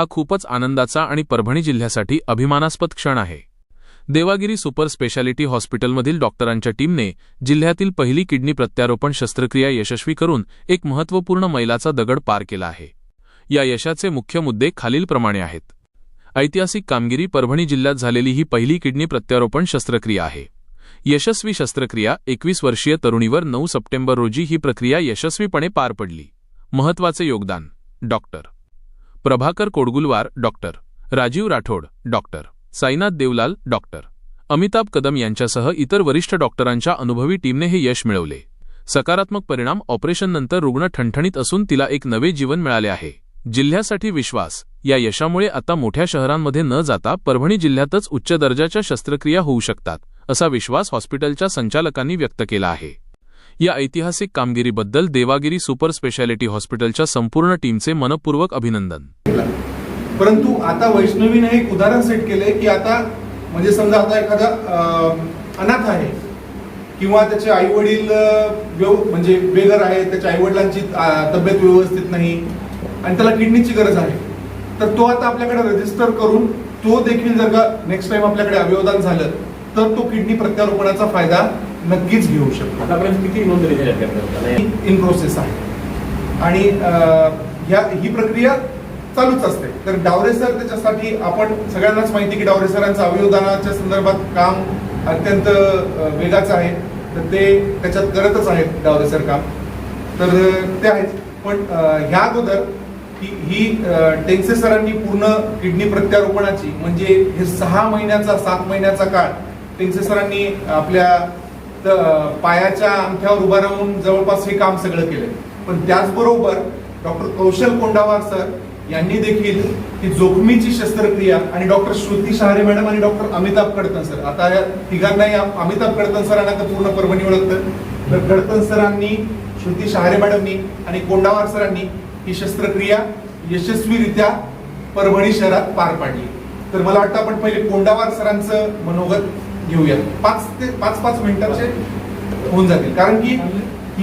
हा खूपच आनंदाचा आणि परभणी जिल्ह्यासाठी अभिमानास्पद क्षण आहे. देवागिरी सुपर स्पेशालिटी हॉस्पिटलमधील डॉक्टरांच्या टीमने जिल्ह्यातील पहिली किडनी प्रत्यारोपण शस्त्रक्रिया यशस्वी करून एक महत्त्वपूर्ण मैलाचा दगड पार केला आहे. या यशाचे मुख्य मुद्दे खालीलप्रमाणे आहेत. ऐतिहासिक कामगिरी परभणी जिल्ह्यात झालेली ही पहिली किडनी प्रत्यारोपण शस्त्रक्रिया आहे. यशस्वी शस्त्रक्रिया एकवीस वर्षीय तरुणीवर नऊ सप्टेंबर रोजी ही प्रक्रिया यशस्वीपणे पार पडली. महत्त्वाचे योगदान doctor. Prabhakar Kodgulwar doctor. Rajiv Rathod doctor. Sainath Deolal doctor. Amitabh Kadam यांच्यासह इतर वरिष्ठ डॉक्टरांच्या अनुभवी टीमने हे यश मिळवले. सकारात्मक परिणाम ऑपरेशननंतर रुग्ण ठणठणीत असून तिला एक नवे जीवन मिळाले आहे. जिल्ह्यासाठी विश्वास. या यशामुळे आता मोठ्या शहरांमध्ये न जाता परभणी जिल्ह्यातच उच्च दर्जाच्या शस्त्रक्रिया होऊ शकतात असा विश्वास हॉस्पिटलच्या संचालकांनी व्यक्त केला आहे. या ऐतिहासिक कामगिरीबद्दल देवागिरी सुपर स्पेशालिटी हॉस्पिटलच्या संपूर्ण टीमचे मनपूर्वक अभिनंदन. परंतु आता वैष्णवीने एक उदाहरण सेट केले की आता म्हणजे समजा आता एखादा अनाथ आहे किंवा त्याचे आई वडील म्हणजे बेघर आहेत त्याच्या आई वडिलांची तब्येत व्यवस्थित नाही आणि त्याला किडनीची गरज आहे तर तो आता आपल्याकडे रजिस्टर करून तो देखील जर का नेक्स्ट टाइम आपल्याकडे अवयवदान झालं तर तो किडनी प्रत्यारोपणाचा फायदा नक्कीच घेऊ शकतो. आतापर्यंत किती नोंदणी झाल्या इन प्रोसेस आहे. आणि अं, ह्या ही प्रक्रिया चालूच असते. तर डावरे सर त्याच्यासाठी आपण सगळ्यांनाच माहिती की डावरे सरांचं अवयवदानाच्या संदर्भात काम अत्यंत अं, वेगाचं आहे. तर ते त्याच्यात करतच आहेत डावरे सर काम. तर अं, ते आहेत. पण अं, ह्या अगोदर ही ही अं, टेंगसे सरांनी पूर्ण किडनी प्रत्यारोपणाची म्हणजे हे सहा महिन्याचा सात महिन्याचा काळ टेंगसे सरांनी आपल्या पायाच्या अंगठ्यावर उभा राहून जवळपास हे काम सगळं केलंय पण त्याचबरोबर डॉक्टर कौशल कोंडावार सर यांनी देखील ही जोखमीची शस्त्रक्रिया आणि डॉक्टर श्रुती शहारे मॅडम आणि डॉक्टर अमिताभ कडतन सर आता या तिघांनाही अमिताभ कडतन सरांना तर पूर्ण परभणी ओळखतं तर कडतन सरांनी श्रुती शहारे मॅडमनी आणि कोंडावार सरांनी ही शस्त्रक्रिया यशस्वीरित्या परभणी शहरात पार पाडली. तर मला वाटतं आपण पहिले कोंडावार सरांचं मनोगत घेऊया पाच ते पाच पाच मिनिटाचे होऊन जातील. कारण की